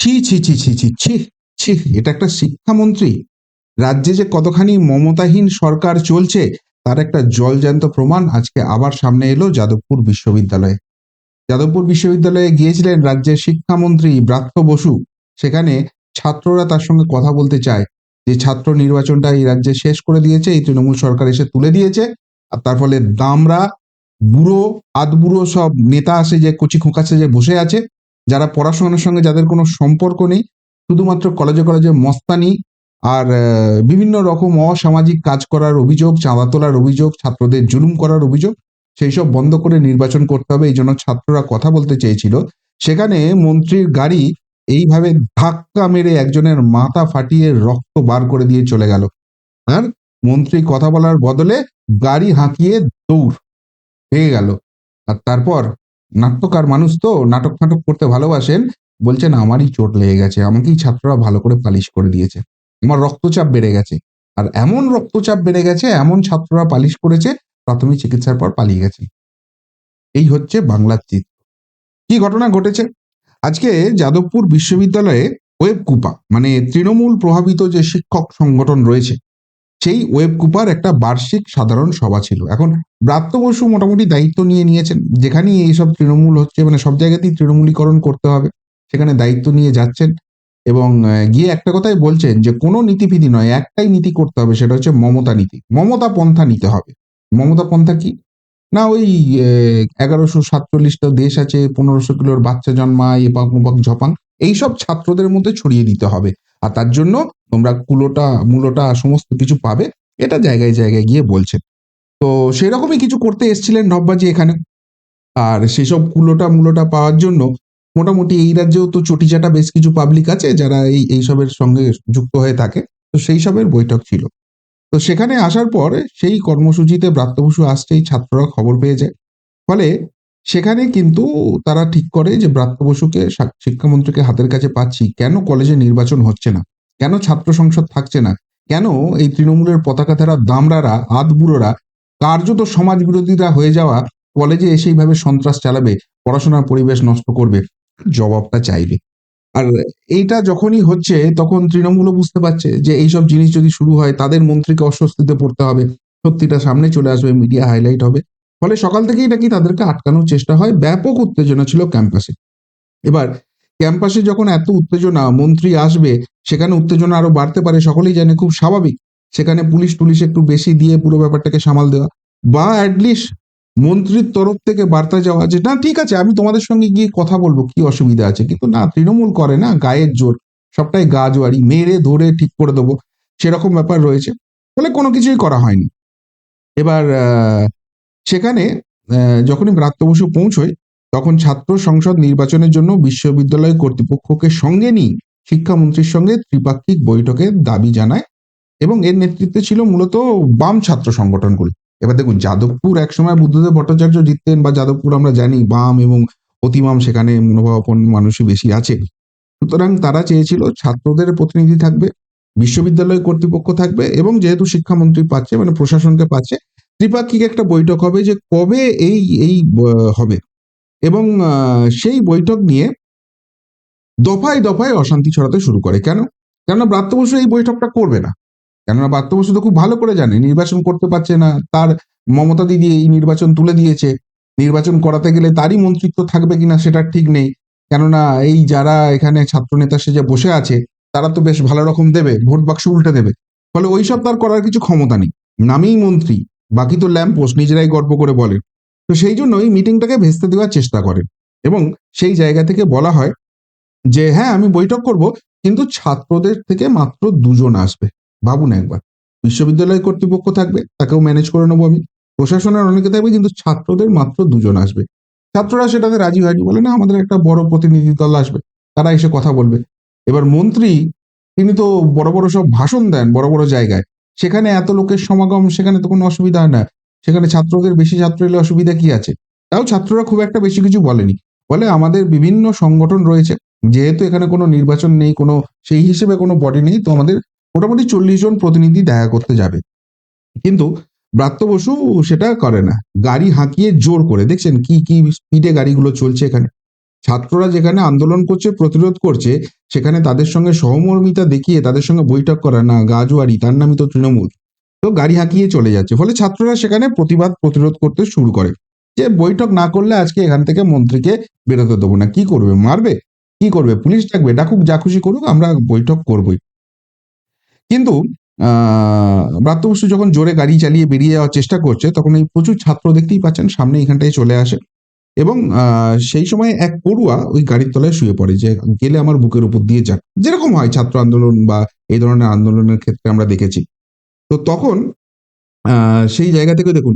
ছি ছি ছি ছি ছি ছি ছি, এটা একটা শিক্ষামন্ত্রী। রাজ্যে যে কতখানি মমতাহীন সরকার চলছে তার একটা জলজ্যান্ত প্রমাণ আজকে আবার সামনে এলো যাদবপুর বিশ্ববিদ্যালয়ে। যাদবপুর বিশ্ববিদ্যালয়ে গিয়েছিলেন রাজ্যের শিক্ষামন্ত্রী ব্রাত্য বসু। সেখানে ছাত্ররা তার সঙ্গে কথা বলতে চায়। যে ছাত্র নির্বাচনটা এই রাজ্যে শেষ করে দিয়েছে, এই তৃণমূল সরকার এসে তুলে দিয়েছে, আর তার ফলে দামরা, বুড়ো আধ বুড়ো সব নেতা আসে যে, কচি খোঁকাছে যে বসে আছে। যারা পড়াশোনার সঙ্গে যাদের কোনো সম্পর্ক নেই, শুধুমাত্র কলেজে কলেজে মস্তানি আর বিভিন্ন রকম অসামাজিক কাজ করার অভিযোগ, চাঁদা তোলার অভিযোগ, ছাত্রদের জুলুম করার অভিযোগ, সেই সব বন্ধ করে নির্বাচন করতে হবে। এই জন্য ছাত্ররা কথা বলতে চেয়েছিল। সেখানে মন্ত্রীর গাড়ি এইভাবে ধাক্কা মেরে একজনের মাথা ফাটিয়ে রক্ত বার করে দিয়ে চলে গেল। আর মন্ত্রী কথা বলার বদলে গাড়ি হাঁকিয়ে দৌড় হয়ে গেল। আর তারপর নাট্যকার মানুষ তো নাটক ফাটক করতে ভালোবাসেন, বলছেন, আমারই চোট লেগে গেছে। আমাকেই ছাত্ররা ভালো করে পালিশ করে দিয়েছে। আমার রক্তচাপ বেড়ে গেছে। আর এমন রক্তচাপ বেড়ে গেছে, এমন ছাত্ররা পালিশ করেছে, প্রাথমিক চিকিৎসার পর পালিয়ে গেছে। এই হচ্ছে বাংলার চিত্র। কি ঘটনা ঘটেছে? আজকে যাদবপুর বিশ্ববিদ্যালয়ে ওয়েব কুপা মানে তৃণমূল প্রভাবিত যে শিক্ষক সংগঠন রয়েছে, সেই ওয়েব কুপার একটা বার্ষিক সাধারণ সভা ছিল। এখন ব্রাত্য বসু মোটামুটি দায়িত্ব নিয়ে নিয়েছেন। যেখানেই এইসব তৃণমূল হচ্ছে মানে সব জায়গাতেই তৃণমূলীকরণ করতে হবে, সেখানে দায়িত্ব নিয়ে যাচ্ছেন। এবং গিয়ে একটা কথাই বলছেন যে কোনো নীতিবিধি নয়, একটাই নীতি করতে হবে, সেটা হচ্ছে মমতা নীতি। মমতা পন্থা নিতে হবে। মমতা পন্থা কি? না ওই এগারোশো সাতচল্লিশটা দেশ আছে, পনেরোশো কিলোর বাচ্চা জন্মায়, এপাক ওপাক ঝপাং এইসব ছাত্রদের মধ্যে ছড়িয়ে দিতে হবে। আর তার জন্য তোমরা কুলোটা, মূলটা, সমস্ত কিছু পাবে, এটা জায়গায় জায়গায় গিয়ে বলছেন। তো সেরকমই কিছু করতে এসেছিলেন নববাজি এখানে। আর সেসব কুলোটা, মূলটা পাওয়ার জন্য মোটামুটি এই রাজ্যেও তো চটিচাটা বেশ কিছু পাবলিক আছে যারা এই এইসবের সঙ্গে যুক্ত হয়ে থাকে। তো সেই সবের বৈঠক ছিল। তো সেখানে আসার পর সেই কর্মসূচিতে ব্রাত্য বসু আসছেই ছাত্ররা খবর পেয়ে যায়। ফলে সেখানে কিন্তু তারা ঠিক করে যে ব্রাত্য বসুকে শিক্ষামন্ত্রীকে হাতের কাছে পাচ্ছি। কেন কলেজে নির্বাচন হচ্ছে না? কেন ছাত্র সংসদ থাকছে না? কেন এই তৃণমূলের পতাকা ধারা দামরারা আধবুড়োরা, কার্যত সমাজ বিরোধীরা হয়ে যাওয়া কলেজে এসে এইভাবে সন্ত্রাস চালাবে, পড়াশোনার পরিবেশ নষ্ট করবে? জবাবটা চাইবে। আর এইটা যখনই হচ্ছে, তখন তৃণমূলও বুঝতে পারছে যে এইসব জিনিস যদি শুরু হয়, তাদের মন্ত্রীকে অস্বস্তিতে পড়তে হবে। সত্যিটা সামনে চলে আসবে, মিডিয়া হাইলাইট হবে। ফলে সকাল থেকেই নাকি তাদেরকে আটকানোর চেষ্টা হয়। ব্যাপক উত্তেজনা ছিল ক্যাম্পাসে। এবার ক্যাম্পাসে যখন এত উত্তেজনা, মন্ত্রী আসবে, সেখানে উত্তেজনা আরও বাড়তে পারে, সকলেই জানে, খুব স্বাভাবিক। সেখানে পুলিশ টুলিশ একটু বেশি দিয়ে পুরো ব্যাপারটাকে সামাল দেওয়া। বা অ্যাটলিস্ট মন্ত্রীর তরফ থেকে বার্তা যাওয়া যে না, ঠিক আছে, আমি তোমাদের সঙ্গে গিয়ে কথা বলব, কি অসুবিধা আছে? কিন্তু না, তৃণমূল করে না, গায়ের জোর, সবটাই গা জোয়ারি মেরে, ধরে ঠিক করে দেবো, সেরকম ব্যাপার রয়েছে, ফলে কোনো কিছুই করা হয়নি। এবার সেখানে যখনই ব্রাত্য বসু পৌঁছয়, তখন ছাত্র সংসদ নির্বাচনের জন্য বিশ্ববিদ্যালয় কর্তৃপক্ষকে সঙ্গে নিয়ে শিক্ষামন্ত্রীর সঙ্গে ত্রিপাক্ষিক বৈঠকের দাবি জানায় এবং এর নেতৃত্বে ছিল মূলত বাম ছাত্র সংগঠনগুলি। এবার দেখুন, যাদবপুর একসময় বুদ্ধদেব ভট্টাচার্য জিততেন বা যাদবপুর আমরা জানি বাম এবং অতিমাম সেখানে মনোভাবাপন্ন মানুষই বেশি আছে সুতরাং তারা চেয়েছিল ছাত্রদের প্রতিনিধি থাকবে, বিশ্ববিদ্যালয় কর্তৃপক্ষ থাকবে এবং যেহেতু শিক্ষামন্ত্রী পাচ্ছে মানে প্রশাসনকে পাচ্ছে, ত্রিপাক্ষিক একটা বৈঠক হবে যে কবে এই এই হবে। এবং সেই বৈঠক নিয়ে দফায় দফায় অশান্তি ছড়াতে শুরু করে। কেন? কেননা ব্রাত্য বসু এই বৈঠকটা করবে না। কেননা ব্রাত্য বসু তো খুব ভালো করে জানে, নির্বাচন করতে পারছে না, তার মমতা দিদি এই নির্বাচন তুলে দিয়েছে, নির্বাচন করাতে গেলে তারই মন্ত্রিত্ব থাকবে কিনা সেটা ঠিক নেই, কেননা এই যারা এখানে ছাত্র নেতা সেজে বসে আছে, তারা তো বেশ ভালো রকম দেবে, ভোট বাক্স উল্টে দেবে, ফলে ওইসব তার করার কিছু ক্ষমতা নেই, নামেই মন্ত্রী, বাকি তো ল্যাম্প পোস্ট, নিজেরাই গর্ব করে বলে, তো সেই জন্য এই মিটিংটাকে ভেস্তে দেওয়ার চেষ্টা করেন, এবং সেই জায়গা থেকে বলা হয় যে হ্যাঁ আমি বৈঠক করব, কিন্তু ছাত্রদের থেকে মাত্র দুজন আসবে ভাবুন একবার। বিশ্ববিদ্যালয় কর্তৃপক্ষ থাকবে, তাকেও ম্যানেজ করে নেব আমি। প্রশাসনের অনেকে থাকবে কিন্তু ছাত্রদের মাত্র দুজন আসবে। ছাত্ররা সেটাতে রাজি হয়নি বলে না, আমাদের একটা বড় প্রতিনিধি দল আসবে, তারা এসে কথা বলবে। এবার মন্ত্রী, তিনি তো বড় বড় সব ভাষণ দেন বড় বড় জায়গায়। সেখানে এত লোকের সমাগম, সেখানে তো কোনো অসুবিধা হয় না। সেখানে ছাত্রদের, বেশি ছাত্র এলে অসুবিধা কি আছে? তাও ছাত্ররা খুব একটা বেশি কিছু বলেনি। বলে আমাদের বিভিন্ন সংগঠন রয়েছে, যেহেতু এখানে কোনো নির্বাচন নেই, কোনো সেই হিসেবে কোনো বডি নেই, তো আমাদের মোটামুটি চল্লিশ জন প্রতিনিধি দেখা করতে যাবে। কিন্তু ব্রাত্য বসু সেটা করে না। গাড়ি হাঁকিয়ে জোর করে। দেখছেন কি কি স্পিডে গাড়িগুলো চলছে এখানে? ছাত্ররা যেখানে আন্দোলন করছে, প্রতিরোধ করছে, সেখানে তাদের সঙ্গে সহমর্মিতা দেখিয়ে তাদের সঙ্গে বৈঠক করা না, গাজুয়ারি, তার নামই তো তৃণমূল। তো গাড়ি হাঁকিয়ে চলে যাচ্ছে। ফলে ছাত্ররা সেখানে প্রতিবাদ প্রতিরোধ করতে শুরু করে। যে বৈঠক না করলে আজকে এখান থেকে মন্ত্রীকে বেরোতে দেবো না। কি করবে? মারবে? কি করবে? পুলিশ ডাকবে? ডাকুক, যা খুশি করুক, আমরা বৈঠক করবই। কিন্তু ব্রাত্য বসু যখন জোরে গাড়ি চালিয়ে বেরিয়ে যাওয়ার চেষ্টা করছে, তখন এই প্রচুর ছাত্র দেখতেই পাচ্ছেন, সামনে এখানটায় চলে আসে। এবং সেই সময় এক পড়ুয়া ওই গাড়ির তলায় শুয়ে পড়ে, যে গেলে আমার বুকের উপর দিয়ে যাক। যেরকম হয় ছাত্র আন্দোলন বা এই ধরনের আন্দোলনের ক্ষেত্রে আমরা দেখেছি। তো তখন সেই জায়গা থেকে দেখুন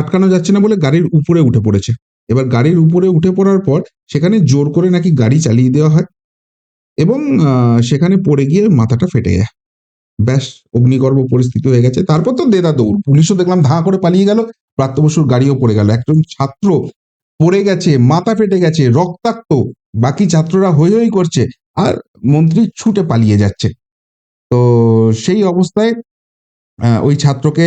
আটকানো যাচ্ছে না বলে গাড়ির উপরে উঠে পড়েছে। এবার গাড়ির উপরে উঠে পড়ার পর, সেখানে জোর করে নাকি গাড়ি চালিয়ে দেওয়া হয়। এবং সেখানে পড়ে গিয়ে মাথাটা ফেটে যায়। ব্যাস, অগ্নিগর্ভ পরিস্থিতি হয়ে গেছে। তারপর তো দেদা দৌড় পুলিশও দেখলাম ধাঁ করে পালিয়ে গেল, প্রাপ্ত বসুর গাড়িও পড়ে গেল। একজন ছাত্র পড়ে গেছে, মাথা ফেটে গেছে, রক্তাক্ত। বাকি ছাত্ররা হই হই করছে, আর মন্ত্রী ছুটে পালিয়ে যাচ্ছে। তো সেই অবস্থায় ওই ছাত্রকে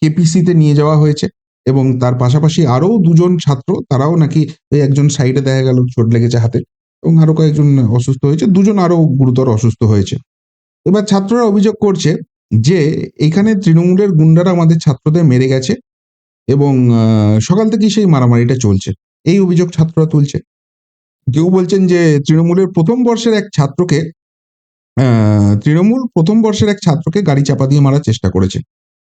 কেপিসিতে নিয়ে যাওয়া হয়েছে এবং তার পাশাপাশি আরও দুজন ছাত্র, তারাও নাকি ওই একজন সাইডে দেখা গেল, চোট লেগেছে হাতে এবং আরও কয়েকজন অসুস্থ হয়েছে। দুজন আরও গুরুতর অসুস্থ হয়েছে। এবার ছাত্ররা অভিযোগ করছে যে এখানে তৃণমূলের গুন্ডারা আমাদের ছাত্রদের মেরে গেছে এবং সকাল থেকেই সেই মারামারিটা চলছে। এই অভিযোগ ছাত্ররা তুলছে। কেউ বলছেন যে তৃণমূলের প্রথম বর্ষের এক ছাত্রকে তৃণমূল প্রথম বর্ষের এক ছাত্রকে গাড়ি চাপা দিয়ে মারার চেষ্টা করেছে।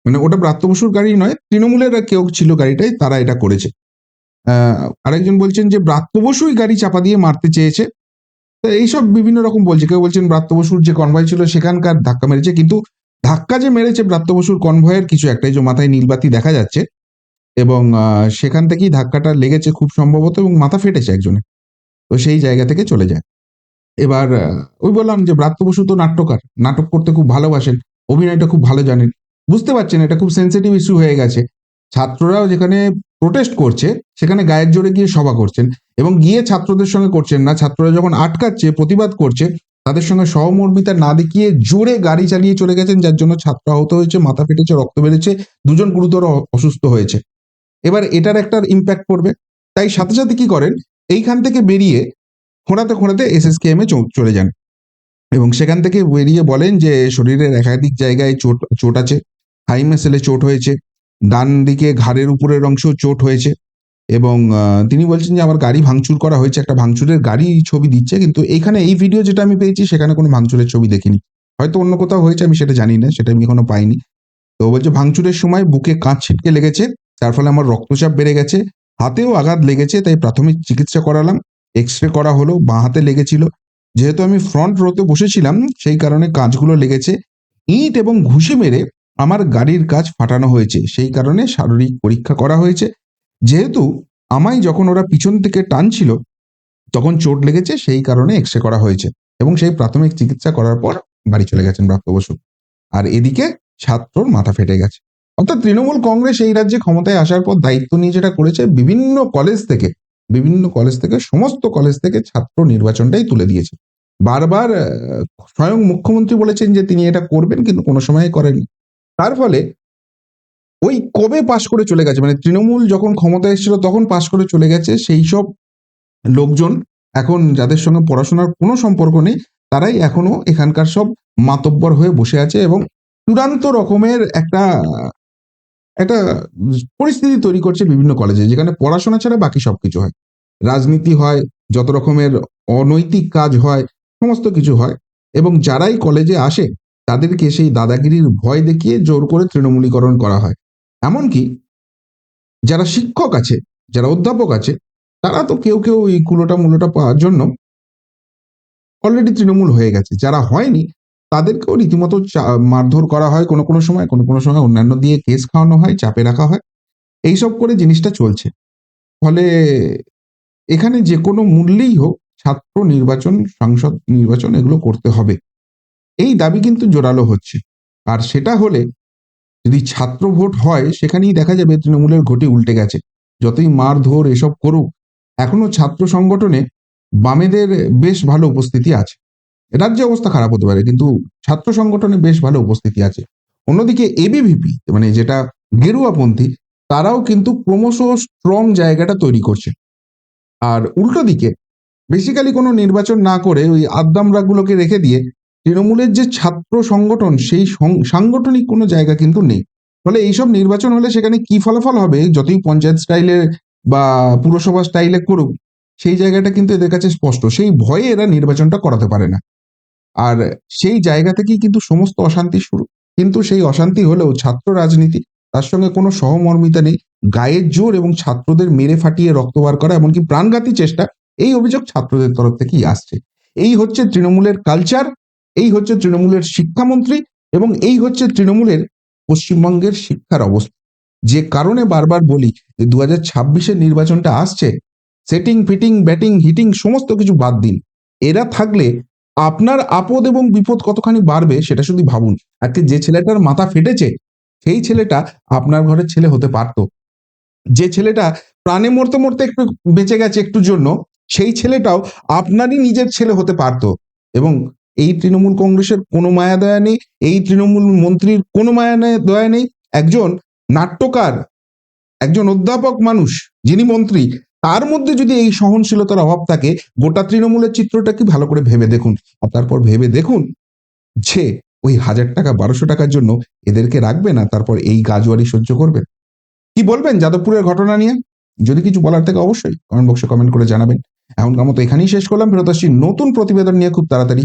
মানে ওটা ব্রাত্য বসুর গাড়ি নয়, তৃণমূলের কেউ ছিল গাড়িটাই তারা এটা করেছে। আরেকজন বলছেন যে ব্রাত্য বসুই গাড়ি চাপা দিয়ে মারতে চেয়েছে। তো এইসব বিভিন্ন রকম বলছে। কেউ বলছেন ব্রাত্য বসুর যে কনভয় ছিল সেখানকার ধাক্কা মেরেছে, কিন্তু ধাক্কা যে মেরেছে ব্রাত্য বসুর কনভয়ের কিছু একটাই যে মাথায় নীলবাতি দেখা যাচ্ছে এবং সেখান থেকেই ধাক্কাটা লেগেছে খুব সম্ভবত এবং মাথা ফেটেছে একজনে তো সেই জায়গা থেকে চলে যায়। এবার ওই বললাম যে ব্রাত্য বসু তো নাট্যকার, নাটক করতে খুব ভালোবাসেন, অভিনয়টা খুব ভালো জানেন। বুঝতে পারছেন, এটা খুব সেন্সিটিভ ইস্যু হয়ে গেছে। ছাত্ররাও যেখানে প্রোটেস্ট করছে, সেখানে গায়ের জোরে গিয়ে সভা করছেন। এবং গিয়ে ছাত্রদের সঙ্গে করছেন না। ছাত্ররা যখন আটকাচ্ছে, প্রতিবাদ করছে, তাদের সঙ্গে সহমর্মিতা না দেখিয়ে জোরে গাড়ি চালিয়ে চলে গেছেন, যার জন্য ছাত্র আহত হয়েছে, মাথা ফেটেছে, রক্ত বেড়েছে দুজন গুরুতর অসুস্থ হয়েছে। এবার এটার একটা ইম্প্যাক্ট পড়বে। তাই সাথে সাথে কি করেন? এইখান থেকে বেরিয়ে খোঁড়াতে খোঁড়াতে এসএসকেএম এ চলে যান। এবং সেখান থেকে বেরিয়ে বলেন যে, শরীরের একাধিক জায়গায় চোট চোট আছে। হাই মেসেলে চোট হয়েছে। ডান দিকে ঘাড়ের উপরের অংশ চোট হয়েছে। এবং তিনি বলছেন যে আমার গাড়ি ভাঙচুর করা হয়েছে, একটা ভাঙচুরের গাড়ি ছবি দিচ্ছে, কিন্তু এইখানে এই ভিডিও যেটা আমি পেয়েছি, সেখানে কোনো ভাঙচুরের ছবি দেখিনি। হয়তো অন্য কোথাও হয়েছে, আমি সেটা জানি না, সেটা আমি এখনও পাইনি। তো বলছে, ভাঙচুরের সময় বুকে কাঁচ ছিটকে লেগেছে তার ফলে আমার রক্তচাপ বেড়ে গেছে। হাতেও আঘাত লেগেছে, তাই প্রাথমিক চিকিৎসা করালাম এক্স রে করা হলো, বাঁ হাতে লেগেছিল। যেহেতু আমি ফ্রন্ট রোতে বসেছিলাম, সেই কারণে কাঁচগুলো লেগেছে। ইট এবং ঘুষি মেরে আমার গাড়ির কাজ ফাটানো হয়েছে, সেই কারণে শারীরিক পরীক্ষা করা হয়েছে। যেহেতু আমায় যখন ওরা পিছন থেকে টানছিল, তখন চোট লেগেছে, সেই কারণে এক্স করা হয়েছে এবং সেই প্রাথমিক চিকিৎসা করার পর বাড়ি চলে গেছেন প্রাপ্ত বসু। আর এদিকে ছাত্রর মাথা ফেটে গেছে। অর্থাৎ তৃণমূল কংগ্রেস এই রাজ্যে ক্ষমতায় আসার পর দায়িত্ব নিয়ে যেটা করেছে, বিভিন্ন কলেজ থেকে, বিভিন্ন কলেজ থেকে, সমস্ত কলেজ থেকে ছাত্র নির্বাচনটাই তুলে দিয়েছে। বারবার স্বয়ং মুখ্যমন্ত্রী বলেছেন যে তিনি এটা করবেন, কিন্তু কোনো সময় করেননি। তার ফলে ওই কবে পাশ করে চলে গেছে? মানে তৃণমূল যখন ক্ষমতায় এসেছিল তখন পাশ করে চলে গেছে সেই সব লোকজন। এখন যাদের সঙ্গে পড়াশোনার কোনো সম্পর্ক নেই, তারাই এখনও এখানকার সব মাতব্বর হয়ে বসে আছে এবং চূড়ান্ত রকমের একটা একটা পরিস্থিতি তৈরি করছে বিভিন্ন কলেজে যেখানে পড়াশোনা ছাড়া বাকি সব কিছু হয়। রাজনীতি হয়, যত রকমের অনৈতিক কাজ হয়, সমস্ত কিছু হয় এবং যারাই কলেজে আসে, তাদেরকে সেই দাদাগিরির ভয় দেখিয়ে জোর করে তৃণমূলীকরণ করা হয়। এমনকি যারা শিক্ষক আছে, যারা অধ্যাপক আছে, তারা তো কেউ কেউ এই কুলোটা মূলোটা পাওয়ার জন্য অলরেডি তৃণমূল হয়ে গেছে। যারা হয়নি, তাদেরকেও রীতিমতো মারধর করা হয় কোনো কোনো সময়, কোনো কোনো সময় অন্যান্য দিয়ে কেস খাওয়ানো হয়, চাপে রাখা হয়। এইসব করে জিনিসটা চলছে। ফলে এখানে যে কোনো মূল্যেই হোক ছাত্র নির্বাচন, সংসদ নির্বাচন এগুলো করতে হবে। এই দাবি কিন্তু জোরালো হচ্ছে। আর সেটা হলে যদি ছাত্র ভোট হয়, সেখানেই দেখা যাবে তৃণমূলের ঘটি উল্টে গেছে। যতই মারধর এসব করুক, এখনও ছাত্র সংগঠনে বামেদের বেশ ভালো উপস্থিতি আছে। রাজ্যে অবস্থা খারাপ হতে পারে, কিন্তু ছাত্র সংগঠনে বেশ ভালো উপস্থিতি আছে। অন্যদিকে এবিভিপি মানে যেটা গেরুয়াপন্থী, তারাও কিন্তু ক্রমশ স্ট্রং জায়গাটা তৈরি করছে। আর উল্টো দিকে বেসিক্যালি কোনো নির্বাচন না করে ওই আদ্দামরাগুলোকে রেখে দিয়ে তৃণমূলের যে ছাত্র সংগঠন, সেই সাংগঠনিক কোনো জায়গা কিন্তু নেই। ফলে এইসব নির্বাচন হলে সেখানে কি ফলাফল হবে? যতই পঞ্চায়েত স্টাইলে বা পুরসভা স্টাইলে করুক, সেই জায়গাটা কিন্তু এদের কাছে স্পষ্ট। সেই ভয়ে এরা নির্বাচনটা করাতে পারে না। আর সেই জায়গা থেকেই কিন্তু সমস্ত অশান্তি শুরু। কিন্তু সেই অশান্তি হলেও ছাত্র রাজনীতি, তার সঙ্গে কোনো সহমর্মিতা নেই। গায়ের জোর এবং ছাত্রদের মেরে ফাটিয়ে রক্ত বার করা, এমনকি প্রাণঘাতী চেষ্টা, এই অভিযোগ ছাত্রদের তরফ থেকেই আসছে। এই হচ্ছে তৃণমূলের কালচার এই হচ্ছে তৃণমূলের শিক্ষামন্ত্রী এবং এই হচ্ছে তৃণমূলের পশ্চিমবঙ্গের শিক্ষার অবস্থা। যে কারণে বারবার বলি যে দু হাজার ছাব্বিশের নির্বাচনটা আসছে সেটিং ফিটিং ব্যাটিং হিটিং সমস্ত কিছু বাদ দিন। এরা থাকলে আপনার আপদ এবং বিপদ কতখানি বাড়বে সেটা শুধু ভাবুন। আজকে যে ছেলেটার মাথা ফেটেছে, সেই ছেলেটা আপনার ঘরের ছেলে হতে পারতো। যে ছেলেটা প্রাণে মরতে মরতে একটু বেঁচে গেছে একটুর জন্য, সেই ছেলেটাও আপনারই নিজের ছেলে হতে পারতো। এবং এই তৃণমূল কংগ্রেসের কোনো মায়া দয়া নেই, এই তৃণমূল মন্ত্রীর কোনো মায়া দয়া নেই। একজন নাট্যকার, একজন অধ্যাপক মানুষ, যিনি মন্ত্রী, তার মধ্যে যদি এই সহনশীলতার অভাব থাকে, গোটা তৃণমূলের চিত্রটা কি ভালো করে ভেবে দেখুন? আর তারপর ভেবে দেখুন যে ওই হাজার টাকা, বারোশো টাকার জন্য এদেরকে রাখবে না, তারপর এই গাজওয়ারি সহ্য করবেন কি বলবেন যাদবপুরের ঘটনা নিয়ে? যদি কিছু বলার থেকে অবশ্যই কমেন্ট বক্সে কমেন্ট করে জানাবেন। এখনকার মতো এখানেই শেষ করলাম। ফেরত আসছি নতুন প্রতিবেদন নিয়ে খুব তাড়াতাড়ি।